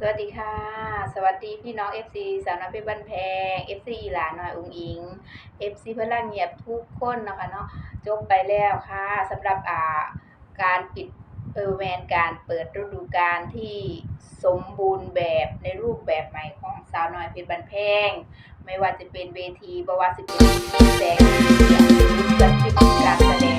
สวัสดีค่ะ สวัสดีพี่น้อง FC สาวน้อยเพชรบ้านแพง FC อีหลาน้อยอุงอิง FC เพลังเงียบทุกคนนะคะเนาะจบไปแล้วค่ะสำหรับอ่าการปิดเออแมนการเปิดฤดูกาลที่สมบูรณ์แบบในรูปแบบใหม่ของสาวน้อยเพชรบ้านแพง ไม่ว่าจะเป็นเวทีบว่าจะเป็นแสงเสียงหรือการแสดง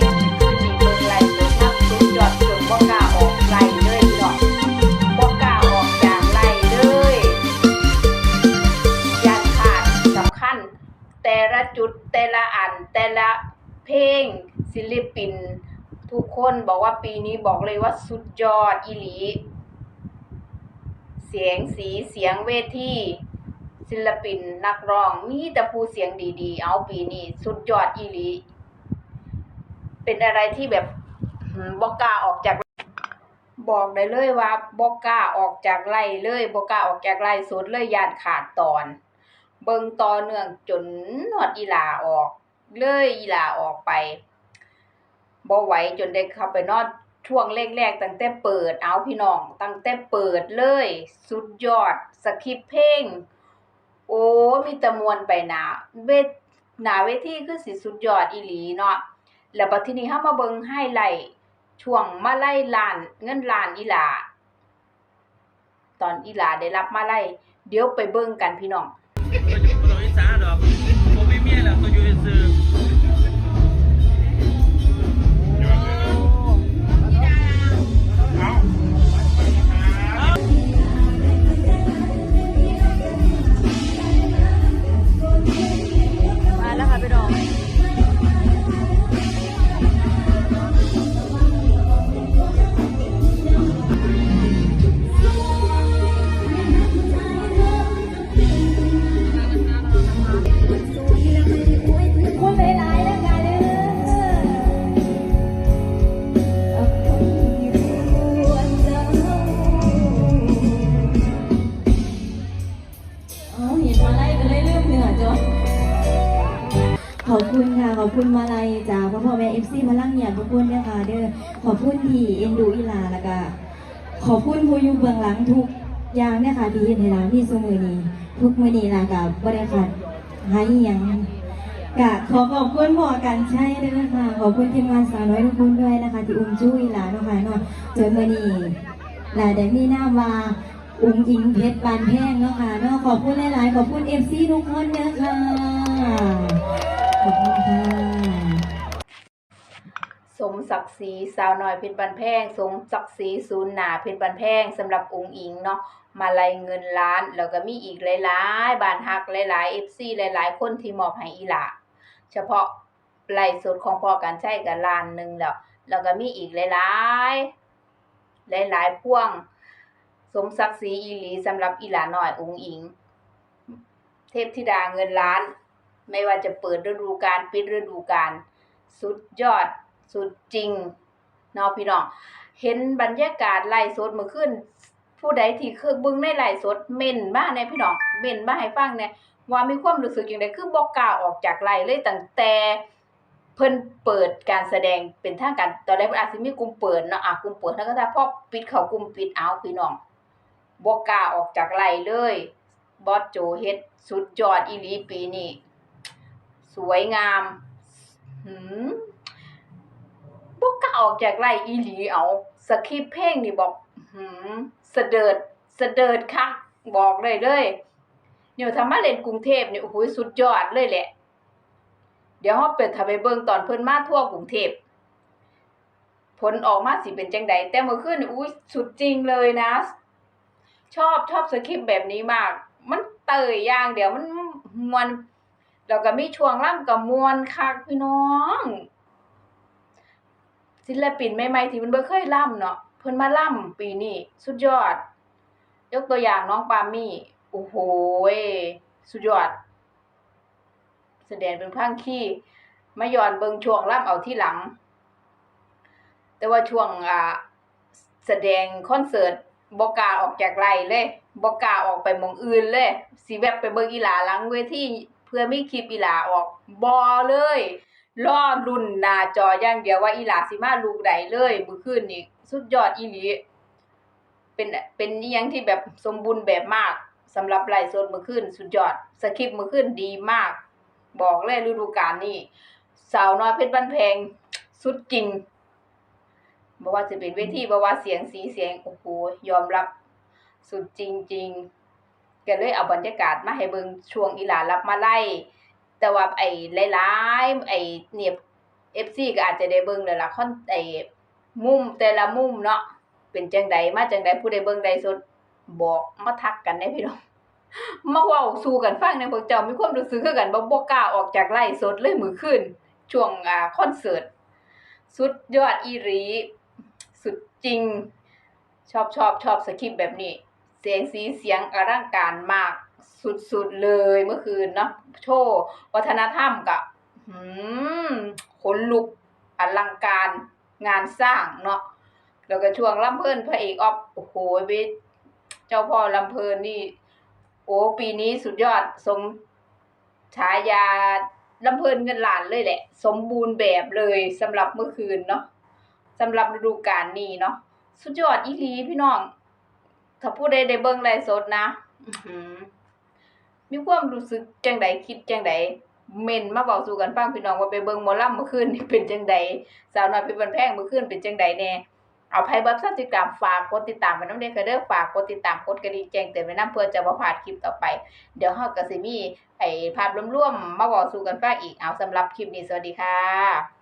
แต่ละอันแต่ละเพลงศิลปิน ทุกคนบอกว่าปีนี้บอกเลยว่าสุดยอดอีหลี เสียงสีเสียงเวทีศิลปินนักร้องมีแต่ผู้เสียงดีๆ เอาปีนี้สุดยอดอีหลี เป็นอะไรที่แบบบอกกล้าออกจาก บอกได้เลยว่าบอกกล้าออกจากไล่เลยบอกกล้าออกจากไล่สุดเลยยานขาดตอน เบิงต่อเนื่องจนหอดอีหลาออก เลยอีหลาออกไปบ่ไหวจนได้เข้าไปนอนช่วงแรกๆตั้งแต่เปิดเอาพี่น้อง ตั้งแต่เปิดเลย สุดยอดสคริปเพลงโอ้มีตะมวนไปหนาเวทหนาเวทีคือสิสุดยอดอีหลีเนาะแล้วบัดทีนี้เฮามาเบิ่งไฮไลท์ช่วงมาไล่ลานเงินลานอีหลา ตอนอีหลาได้รับมาไล่เดี๋ยวไปเบิ่งกันพี่น้องตัวอยู่ตัวอีสานดอกผมไม่มีแล้วตัวอยู่ซื่อ เอเห็นมาไล่ก็เลยลืมเหนือจ้ะขอบคุณค่ะ ขอบคุณมาลัยจากพ่อพ่อแม่เอฟซีมาลังเนี่ยทุกคนเนี่ยค่ะเด้อขอบคุณที่เอ็นดูอีลาแล้วก็ขอบคุณผู้อยู่เบื้องหลังทุกอย่างเนี่ยค่ะที่เห็นให้เราที่สมือนี้ทุกมือนี้ล่ะกับบริษัทหายยังกะขอขอบคุณพ่อกันใช่ด้วยนะคะขอบคุณทีมงานสาวน้อยทุกคนด้วยนะคะ ที่อุ้มจุ้ยหลานเนาะค่ะเนาะเจอมือนี้หลายได้มีหน้าว่า อุ้งอิงเพชรบานแพงเนาะค่ะเนาะขอบคุณหลาย ๆ ขอบคุณเอฟซีทุกคนเด้อค่ะขอบคุณค่ะสมศักดิ์ศรีสาวน้อยเพชรบันแพงสมศักดิ์ศรีศูนย์หนาเพชรบันแพงสำหรับองค์อิงเนาะมาลัยเงินล้านแล้วก็มีอีกหลายๆบานฮักหลายๆ FC หลาย ๆ คนที่มอบให้อีหลาเฉพาะไล่สุดของพ่อกันใช้กับล้านหนึงแล้วแล้วก็มีอีกหลายๆหลายๆพ่วง สมศักดิ์ศรีอีหลีสำหรับอีหลาน้อยองค์อิง เทพธิดาเงินล้าน ไม่ว่าจะเปิดฤดูกาลปิดฤดูกาลสุดยอด สุดจริงเนาะพี่น้อง เห็นบรรยากาศไล่สดเมื่อคืนผู้ใดที่เคยบิ่งในไล่สดเม่นมาในพี่น้องเม่นมาให้ฟังเนี่ยว่ามีความรู้สึกอย่างไรคือบ่กกล้าวออกจากไล่เลยตั้งแต่เพิ่นเปิดการแสดงเป็นทางการตอนแรกอาจสิมีกลุ่มเปิดเนาะอะกลุ่มเปิดแล้วก็ถ้าพอปิดเขากลุ่มปิดเอาพี่น้อง บ่กล้าออกจากไล่เลยบอสโจเฮ็ดสุดยอดอีหลีปีนี้สวยงามหืมบ่กล้าออกจากไร่อีหลีเอาสคริปเพลงนี่บอกหืมเสดิร์ดเสดิร์ดคักบอกเลยเลยเดี๋ยวถ้ามาเล่นกรุงเทพนี่โอ้โหสุดยอดเลยแหละ เดี๋ยวเฮาไปถ้าไปเบิ่งตอนเพิ่นมาทั่วกรุงเทพผลออกมาสิเป็นจังใดแต่เมื่อคืนอุ้ยสุดจริงเลยนะ ชอบชอบสคริปต์แบบนี้มาก มันเตยอย่างเดียวมันมวนแล้วก็มีช่วงล่ำกับมวนคักพี่น้อง ศิลปินใหม่ๆที่มันเบ่เคยล่ำเนาะเพิ่นมาล่ำปีนี้สุดยอด ยกตัวอย่างน้องปามี่โอ้โหสุดยอด แสดงเป็นพังขี้มาย้อนเบิงช่วงล่ำเอาที่หลัง แต่ว่าช่วงอ่าแสดงคอนเสิร์ต บกาออกจากไรเลยบกาออกไปมองอื่นเลยสิแบบไปเบิ่งอีหลาหลังเวทีเพื่อไมีคลิปอีหลาออกบ่เลยรอรุ่นหน้าจออย่างเดียวว่าอีหลาสิมาลูกใดเลยมื้อคืนนี้สุดยอดอีหลีเป็นเป็นอิหยังที่แบบสมบูรณ์แบบมากสำหรับไลฟ์สดมื่อคืนสุดยอดสคริปต์มื่อคืนดีมาก บอกเลยฤดูกาลนี้สาวน้อยเพชรบ้านแพงสุดจริง บ่ว่าจะเป็นเวทีบ่ว่าเสียงสีเสียงโอ้โหยอมรับสุดจริงๆก็เลยเอาบรรยากาศมาให้เบิงช่วงอีหลารับมาไล่ แต่ว่าไอ้หลายๆไอ้เนี่ย FC ก็อาจจะได้เบิงแล้วล่ะคอนไอ้มุมแต่ละมุมเนาะเป็นจังใดมาจังใดผู้ใดเบิงได้สดบอกมาทักกันได้พี่น้องมาว้าสู่กันฟังในพวกเจ้ามีความรู้สึกคือกันบ่บ่กล้าออกจากไลฟ์สดเลยมื้อคืนช่วงอ่าคอนเสิร์ตสุดยอดอีหลี จริง ชอบชอบชอบสคริปต์แบบนี้ เสียงสีเสียงอลังการมากสุดๆเลยเมื่อคืนเนาะโชว์วัฒนธรรมกับหืมขนลุกอลังการงานสร้างเนาะแล้วก็ช่วงลำเพลินพระเอกออฟโอ้โหเวเจ้าพ่อลำเพลินนี่โอ้ปีนี้สุดยอดสมฉายาลำเพลินเงินล้านเลยแหละ สมบูรณ์แบบเลยสำหรับเมื่อคืนเนาะ สำหรับฤดูกาลนี้เนาะสุดยอดอีหลีพี่น้อง ถ้าผู้ใดได้เบิ่งไลฟ์สดนะอื้อหือมีความรู้สึกจังใดคิดจังใดเมนมาเว้าสู่กันฟังพี่น้องว่าไปเบิ่งหมอลำเมื่อคืนนี่เป็นจังใดสาวน้อยเพชรบ้านแพงเมื่อคืนเป็นจังใดแน่เอาไผบ่ทันติดตามฝากกดติดตามไว้ำเด้อค่ะเด้อฝากกดติดตามกดกระดิ่งแจ้งเตือนไว้นำเพื่อจะบ่พลาดคลิปต่อไป เดี๋ยวเฮาก็สิมีไอ้ภาพรวมๆมาเว้าสู่กันฟังอีกเอาสำหรับคลิปนี้สวัสดีค่ะ